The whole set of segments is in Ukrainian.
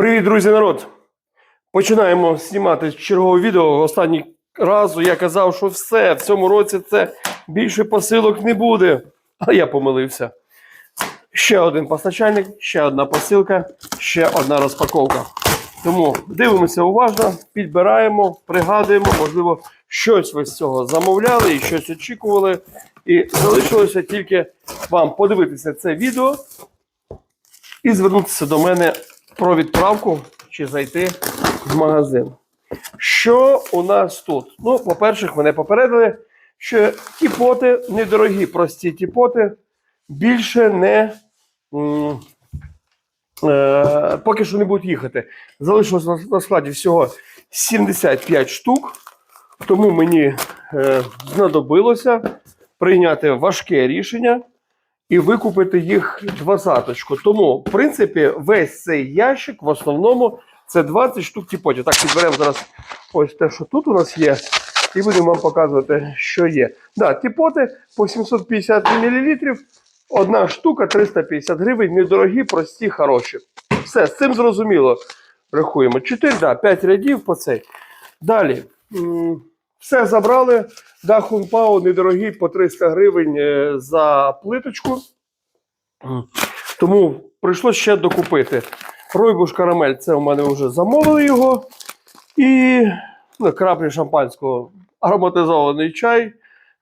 Привіт, друзі, народ! Починаємо знімати чергове відео. Останній разу я казав, що все, в цьому році це більше посилок не буде. А я помилився. Ще один постачальник, ще одна посилка, ще одна розпаковка. Тому дивимося уважно, підбираємо, пригадуємо, можливо, щось ви з цього замовляли і щось очікували. І залишилося тільки вам подивитися це відео і звернутися до мене про відправку чи зайти в магазин. Що у нас тут? Ну, по-перше, мене попередили, що тіпоти недорогі, прості тіпоти більше не е, поки що не будуть їхати. Залишилось на, на складі всього 75 штук, тому мені е, знадобилося прийняти важке рішення і викупити їх двадцяточку. Тому, в принципі, весь цей ящик в основному це 20 штук тіпотів. Так, підберемо зараз ось те, що тут у нас є, і будемо вам показувати, що є. Да, тіпоти по 750 мл, одна штука 350 гривень, недорогі, прості, хороші. Все, з цим зрозуміло. Рахуємо. 4, да, 5 рядів по цей. Далі. Все забрали. Да, Хунпао недорогий по 300 гривень е, за плиточку. Тому прийшлося ще докупити. Ройбуш карамель, це у мене вже замовили його. І ну, краплі шампанського, ароматизований чай.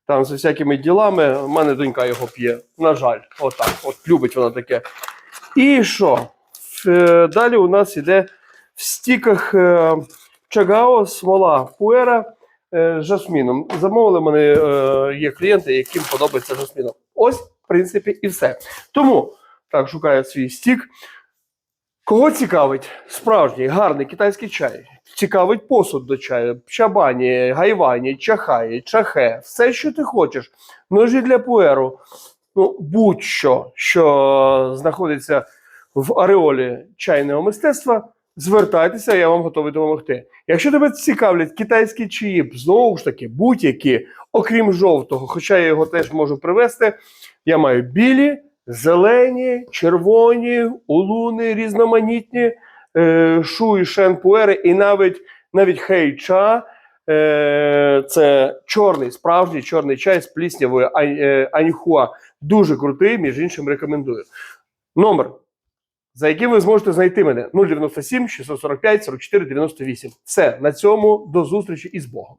Там з всякими ділами. У мене донька його п'є. На жаль, отак. От любить вона таке. І що? Е, Далі у нас іде в стіках е, чагао, смола пуера жасміном. Замовили мене е, є клієнти, яким подобається жасміном. Ось, в принципі, і все. Тому так шукаю свій стік. Кого цікавить справжній гарний китайський чай? Цікавить посуд до чаю, чабані, гайвані, чахаї, чахе, все, що ти хочеш. Ножі для пуеру. Ну, будь-що, що знаходиться в ареолі чайного мистецтва, звертайтеся, я вам готовий допомогти. Якщо тебе цікавлять китайські чаї, знову ж таки, будь-які, окрім жовтого, хоча я його теж можу привезти, я маю білі, зелені, червоні, улуни, різноманітні, е, шу і шенпуери, і навіть, навіть хейча. Е, це чорний, справжній чорний чай з пліснявою е, аньхуа. Дуже крутий, між іншим рекомендую. Номер, за яким ви зможете знайти мене 097 645 44 98. Все, на цьому до зустрічі і з Богом.